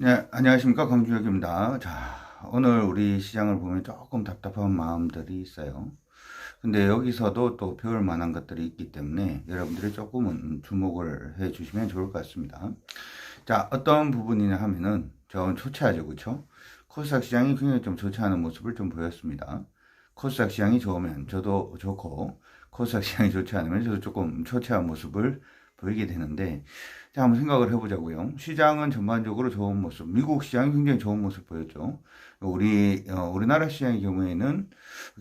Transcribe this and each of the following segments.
네, 안녕하십니까. 강주혁입니다. 자, 오늘 우리 시장을 보면 조금 답답한 마음들이 있어요. 근데 여기서도 또 배울 만한 것들이 있기 때문에 여러분들이 조금은 주목을 해 주시면 좋을 것 같습니다. 자, 어떤 부분이냐 하면은 저 초췌하죠. 그쵸? 코스닥 시장이 굉장히 좀 않은 모습을 좀 보였습니다. 코스닥 시장이 좋으면 저도 좋고, 코스닥 시장이 좋지 않으면 저도 조금 초췌한 모습을 보이게 되는데, 자, 한번 생각을 해보자고요. 시장은 전반적으로 좋은 모습, 미국 시장이 굉장히 좋은 모습 보였죠. 우리, 어, 우리나라 시장의 경우에는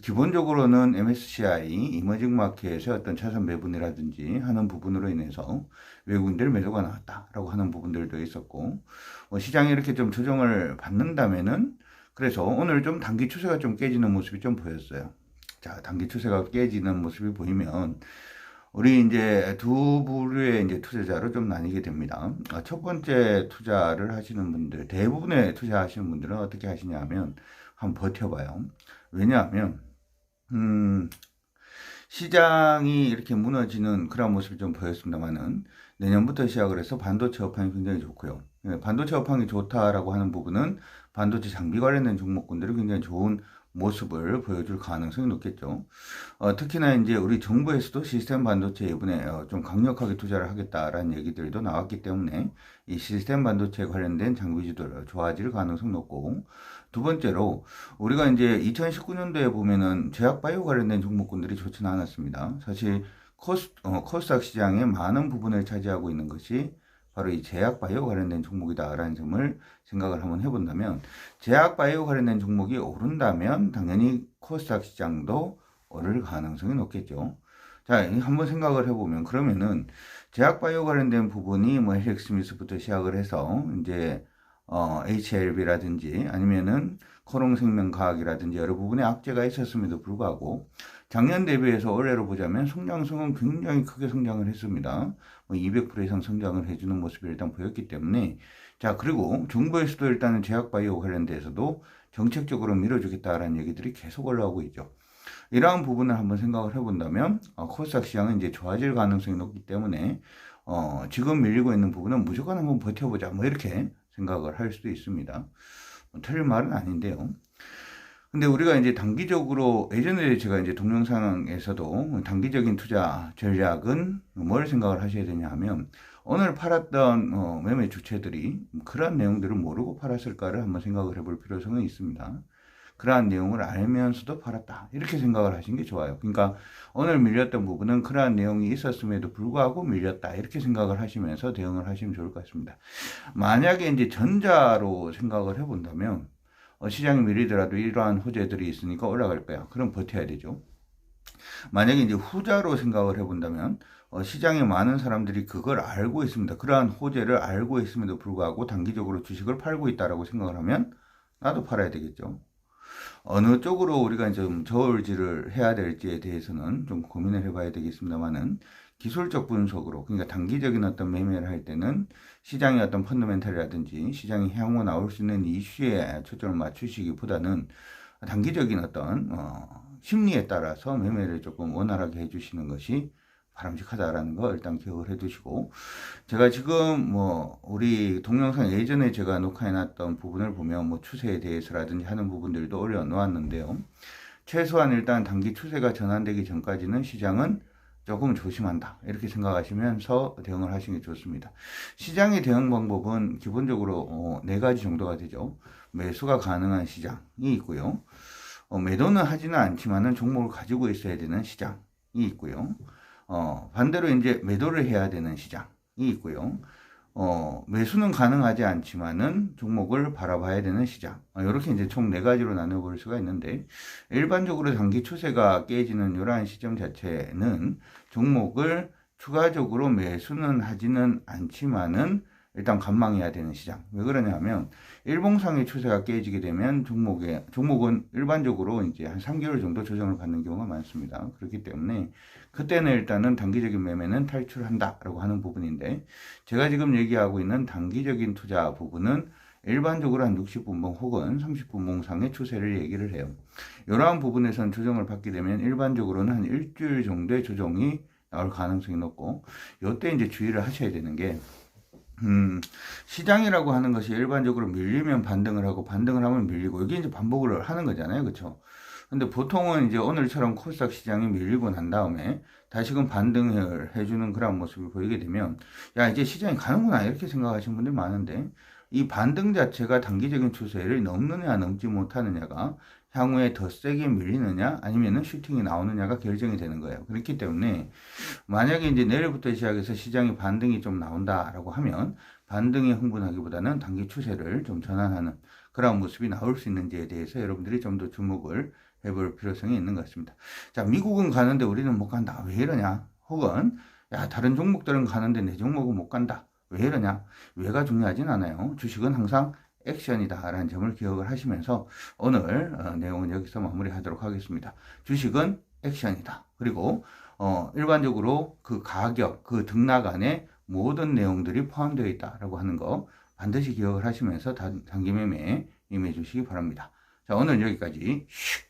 기본적으로는 MSCI, 이머징 마켓의 어떤 자산 매분이라든지 하는 부분으로 인해서 외국인들 매도가 나왔다라고 하는 부분들도 있었고, 뭐 시장이 이렇게 좀 조정을 받는다면은 그래서 오늘 좀 단기 추세가 좀 깨지는 모습이 좀 보였어요. 자, 단기 추세가 깨지는 모습이 보이면 우리 이제 두 부류의 이제 투자자로 좀 나뉘게 됩니다. 아, 첫 번째 투자를 하시는 분들, 대부분의 투자하시는 분들은 어떻게 하시냐면 한번 버텨봐요. 왜냐하면 음, 시장이 이렇게 무너지는 그런 모습이 좀 보였습니다만은 내년부터 시작을 해서 반도체 업황이 굉장히 좋고요. 예, 반도체 업황이 좋다라고 하는 부분은 반도체 장비 관련된 종목군들이 굉장히 좋은 모습을 보여줄 가능성이 높겠죠. 어, 특히나 이제 우리 정부에서도 시스템 반도체 이번에 어, 좀 강력하게 투자를 하겠다라는 얘기들도 나왔기 때문에 이 시스템 반도체 관련된 장비주들 좋아질 가능성 높고 두 번째로 우리가 이제 2019년도에 보면은 제약바이오 관련된 종목군들이 좋지는 않았습니다. 사실 코스, 어, 코스닥 시장의 많은 부분을 차지하고 있는 것이 바로 이 제약 바이오 관련된 종목이다라는 점을 생각을 한번 해본다면 제약 바이오 관련된 종목이 오른다면 당연히 코스닥 시장도 오를 가능성이 높겠죠. 자, 한번 생각을 해보면 그러면은 제약 바이오 관련된 부분이 뭐 헬릭스미스부터 시작을 해서 이제 어, HLB라든지 아니면은 코롱생명과학이라든지 여러 부분에 악재가 있었음에도 불구하고 작년 대비해서 올해로 보자면 성장성은 굉장히 크게 성장을 했습니다. 뭐200% 이상 성장을 해주는 모습이 일단 보였기 때문에 자 그리고 정부에서도 일단은 제약바이오 관련돼서도 정책적으로 밀어주겠다라는 얘기들이 계속 올라오고 있죠. 이러한 부분을 한번 생각을 해본다면 어, 코스닥 시장은 이제 좋아질 가능성이 높기 때문에 어, 지금 밀리고 있는 부분은 무조건 한번 버텨보자 뭐 이렇게 생각을 할 수도 있습니다. 뭐 틀린 말은 아닌데요. 근데 우리가 이제 단기적으로 예전에 제가 이제 동영상에서도 단기적인 투자 전략은 뭘 생각을 하셔야 되냐 하면 오늘 팔았던 어, 매매 주체들이 그러한 내용들을 모르고 팔았을까를 한번 생각을 해볼 필요성이 있습니다. 그러한 내용을 알면서도 팔았다. 이렇게 생각을 하시는 게 좋아요. 그러니까 오늘 밀렸던 부분은 그러한 내용이 있었음에도 불구하고 밀렸다. 이렇게 생각을 하시면서 대응을 하시면 좋을 것 같습니다. 만약에 이제 전자로 생각을 해본다면 어, 시장이 밀리더라도 이러한 호재들이 있으니까 올라갈 거야. 그럼 버텨야 되죠. 만약에 이제 후자로 생각을 해본다면 어, 시장에 많은 사람들이 그걸 알고 있습니다. 그러한 호재를 알고 있음에도 불구하고 단기적으로 주식을 팔고 있다라고 생각을 하면 나도 팔아야 되겠죠. 어느 쪽으로 우리가 좀 저울질을 해야 될지에 대해서는 좀 고민을 해봐야 되겠습니다만은 기술적 분석으로 그러니까 단기적인 어떤 매매를 할 때는 시장의 어떤 펀더멘탈이라든지 시장이 향후 나올 수 있는 이슈에 초점을 맞추시기보다는 단기적인 어떤 어, 심리에 따라서 매매를 조금 원활하게 해주시는 것이 바람직하다라는 거 일단 기억을 해 두시고 제가 지금 뭐 우리 동영상 예전에 제가 녹화해 놨던 부분을 보면 뭐 추세에 대해서라든지 하는 부분들도 올려 놓았는데요. 최소한 일단 단기 추세가 전환되기 전까지는 시장은 조금 조심한다. 이렇게 생각하시면서 대응을 하시는 게 좋습니다. 시장의 대응 방법은 기본적으로 어, 네 가지 정도가 되죠. 매수가 가능한 시장이 있고요. 어, 매도는 하지는 않지만은 종목을 가지고 있어야 되는 시장이 있고요. 어, 반대로 이제 매도를 해야 되는 시장이 있고요. 어, 매수는 가능하지 않지만은 종목을 바라봐야 되는 시장. 어, 이렇게 이제 총 네 가지로 나눠볼 수가 있는데, 일반적으로 단기 추세가 깨지는 이러한 시점 자체는 종목을 추가적으로 매수는 하지는 않지만은 일단 관망해야 되는 시장. 왜 그러냐면 일봉상의 추세가 깨지게 되면 종목에 종목은 일반적으로 이제 한 3개월 정도 조정을 받는 경우가 많습니다. 그렇기 때문에 그때는 일단은 단기적인 매매는 탈출한다라고 하는 부분인데 제가 지금 얘기하고 있는 단기적인 투자 부분은 일반적으로 한 60분봉 혹은 30분봉상의 추세를 얘기를 해요. 이러한 부분에서는 조정을 받게 되면 일반적으로는 한 일주일 정도의 조정이 나올 가능성이 높고 이때 이제 주의를 하셔야 되는 게 음, 시장이라고 하는 것이 일반적으로 밀리면 반등을 하고 반등을 하면 밀리고 이게 이제 반복을 하는 거잖아요. 그렇죠? 근데 보통은 이제 오늘처럼 코스닥 시장이 밀리고 난 다음에 다시금 반등을 해주는 그런 모습을 보이게 되면 야 이제 시장이 가는구나 이렇게 생각하시는 분들이 많은데 이 반등 자체가 단기적인 추세를 넘느냐 넘지 못하느냐가 향후에 더 세게 밀리느냐 아니면은 슈팅이 나오느냐가 결정이 되는 거예요. 그렇기 때문에 만약에 이제 내일부터 시작해서 시장이 반등이 좀 나온다라고 하면 반등에 흥분하기보다는 단기 추세를 좀 전환하는 그런 모습이 나올 수 있는지에 대해서 여러분들이 좀 더 주목을 해볼 필요성이 있는 것 같습니다. 자, 미국은 가는데 우리는 못 간다. 왜 이러냐? 혹은 야, 다른 종목들은 가는데 내 종목은 못 간다. 왜 이러냐? 왜가 중요하진 않아요. 주식은 항상 액션이다라는 점을 기억을 하시면서 오늘 어, 내용은 여기서 마무리하도록 하겠습니다. 주식은 액션이다. 그리고 어, 일반적으로 그 가격, 그 등락 안에 모든 내용들이 포함되어 있다라고 하는 거 반드시 기억을 하시면서 단, 단기 매매에 임해 주시기 바랍니다. 자, 오늘 여기까지 슉